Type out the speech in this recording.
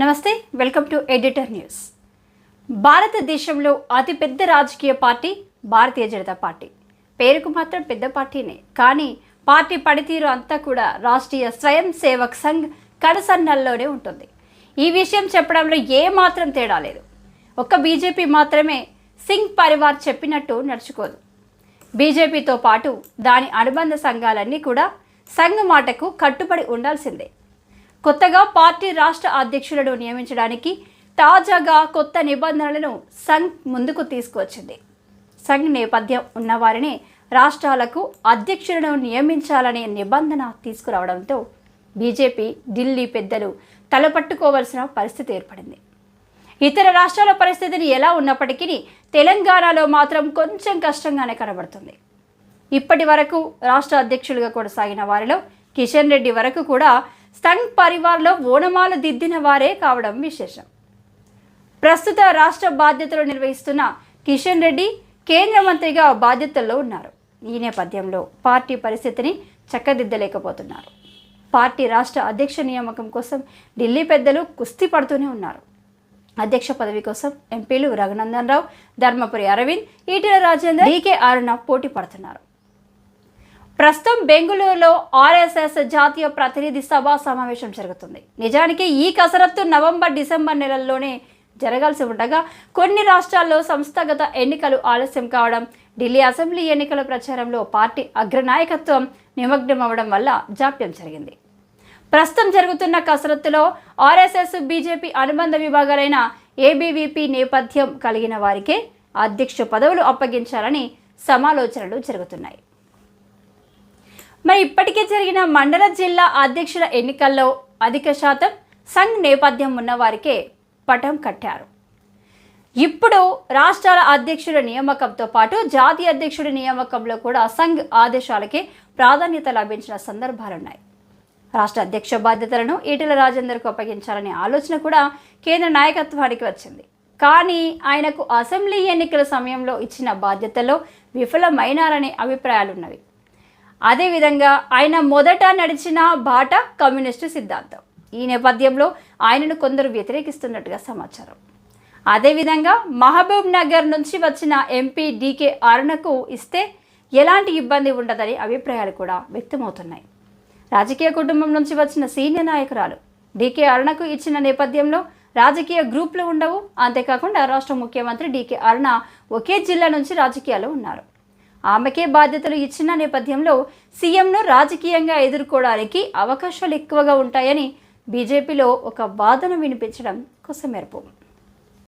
నమస్తే welcome to editor news. భారతదేశంలో అతిపెద్ద రాజకీయ పార్టీ భారతీయ జనతా పార్టీ. పేరుకు మాత్రం పెద్ద పార్టీనే. కానీ పార్టీ పడితీరు అంతా కూడా రాష్ట్రీయ స్వయం సేవక్ సంఘ్ కడసన్నల్లోనే ఉంటుంది. ఈ విషయం చెప్పడంలో ఏ మాత్రం తేడా లేదు. ఒక్క బీజేపీ మాత్రమే సింగ్ పరివార్ చెప్పినట్టు నడుచుకోదు. బీజేపీతో పాటు దాని అనుబంధ సంఘాలన్నీ కూడా సంఘ్ మాటకు కట్టుబడి ఉండాల్సిందే. కొత్తగా పార్టీ రాష్ట్ర అధ్యక్షులను నియమించడానికి తాజాగా కొత్త నిబంధనలను సంఘ్ ముందుకు తీసుకువచ్చింది. సంఘ్ నేపథ్యం ఉన్నవారిని రాష్ట్రాలకు అధ్యక్షులను నియమించాలనే నిబంధన తీసుకురావడంతో బీజేపీ ఢిల్లీ పెద్దలు తలపట్టుకోవలసిన పరిస్థితి ఏర్పడింది. ఇతర రాష్ట్రాల పరిస్థితిని ఎలా ఉన్నప్పటికీ తెలంగాణలో మాత్రం కొంచెం కష్టంగానే కనబడుతుంది. ఇప్పటి వరకు రాష్ట్ర అధ్యక్షులుగా కొనసాగిన వారిలో కిషన్ రెడ్డి వరకు కూడా సంఘ్ పరివార్లో ఓనమాలు దిద్దిన వారే కావడం విశేషం. ప్రస్తుత రాష్ట్ర బాధ్యతలు నిర్వహిస్తున్న కిషన్ రెడ్డి కేంద్ర మంత్రిగా బాధ్యతల్లో ఉన్నారు. ఈ నేపథ్యంలో పార్టీ పరిస్థితిని చక్కదిద్దలేకపోతున్నారు. పార్టీ రాష్ట్ర అధ్యక్ష నియామకం కోసం ఢిల్లీ పెద్దలు కుస్తీ పడుతూనే ఉన్నారు. అధ్యక్ష పదవి కోసం ఎంపీలు రఘునందన్ రావు ధర్మపురి అరవింద్ ఈటెల రాజేందర్ డీకే అరుణ పోటీ పడుతున్నారు. ప్రస్తుతం బెంగళూరులో ఆర్ఎస్ఎస్ జాతీయ ప్రతినిధి సభ సమావేశం జరుగుతుంది. నిజానికి ఈ కసరత్తు నవంబర్ డిసెంబర్ నెలల్లోనే జరగాల్సి ఉండగా కొన్ని రాష్ట్రాల్లో సంస్థాగత ఎన్నికలు ఆలస్యం కావడం ఢిల్లీ అసెంబ్లీ ఎన్నికల ప్రచారంలో పార్టీ అగ్రనాయకత్వం నిమగ్నం వల్ల జాప్యం జరిగింది. ప్రస్తుతం జరుగుతున్న కసరత్తులో ఆర్ఎస్ఎస్ బీజేపీ అనుబంధ విభాగాలైన ఏబీవీపీ నేపథ్యం కలిగిన వారికే అధ్యక్ష పదవులు అప్పగించాలని సమాలోచనలు జరుగుతున్నాయి. మరి ఇప్పటికే జరిగిన మండల జిల్లా అధ్యక్షుల ఎన్నికల్లో అధిక శాతం సంఘ్ నేపథ్యం ఉన్న వారికే పటం కట్టారు. ఇప్పుడు రాష్ట్రాల అధ్యక్షుల నియామకంతో పాటు జాతీయ అధ్యక్షుడి నియామకంలో కూడా సంఘ్ ఆదేశాలకే ప్రాధాన్యత లభించిన సందర్భాలున్నాయి. రాష్ట్ర అధ్యక్ష బాధ్యతలను ఈటెల రాజేందర్కు అప్పగించాలనే ఆలోచన కూడా కేంద్ర నాయకత్వానికి వచ్చింది. కానీ ఆయనకు అసెంబ్లీ ఎన్నికల సమయంలో ఇచ్చిన బాధ్యతలో విఫలమైనారనే అభిప్రాయాలున్నవి. అదేవిధంగా ఆయన మొదట నడిచిన బాట కమ్యూనిస్టు సిద్ధాంతం. ఈ నేపథ్యంలో ఆయనను కొందరు వ్యతిరేకిస్తున్నట్టుగా సమాచారం. అదేవిధంగా మహబూబ్ నగర్ నుంచి వచ్చిన ఎంపీ డీకే అరుణకు ఇస్తే ఎలాంటి ఇబ్బంది ఉండదని అభిప్రాయాలు కూడా వ్యక్తమవుతున్నాయి. రాజకీయ కుటుంబం నుంచి వచ్చిన సీనియర్ నాయకురాలు డీకే అరుణకు ఇచ్చిన నేపథ్యంలో రాజకీయ గ్రూపులు ఉండవు. అంతేకాకుండా రాష్ట్ర ముఖ్యమంత్రి డీకే అరుణ ఒకే జిల్లా నుంచి రాజకీయాల్లో ఉన్నారు. ఆమెకే బాధ్యతలు ఇచ్చిన నేపథ్యంలో సీఎంను రాజకీయంగా ఎదుర్కోవడానికి అవకాశాలు ఎక్కువగా ఉంటాయని బీజేపీలో ఒక వాదన వినిపించడం కొసమెరుపు.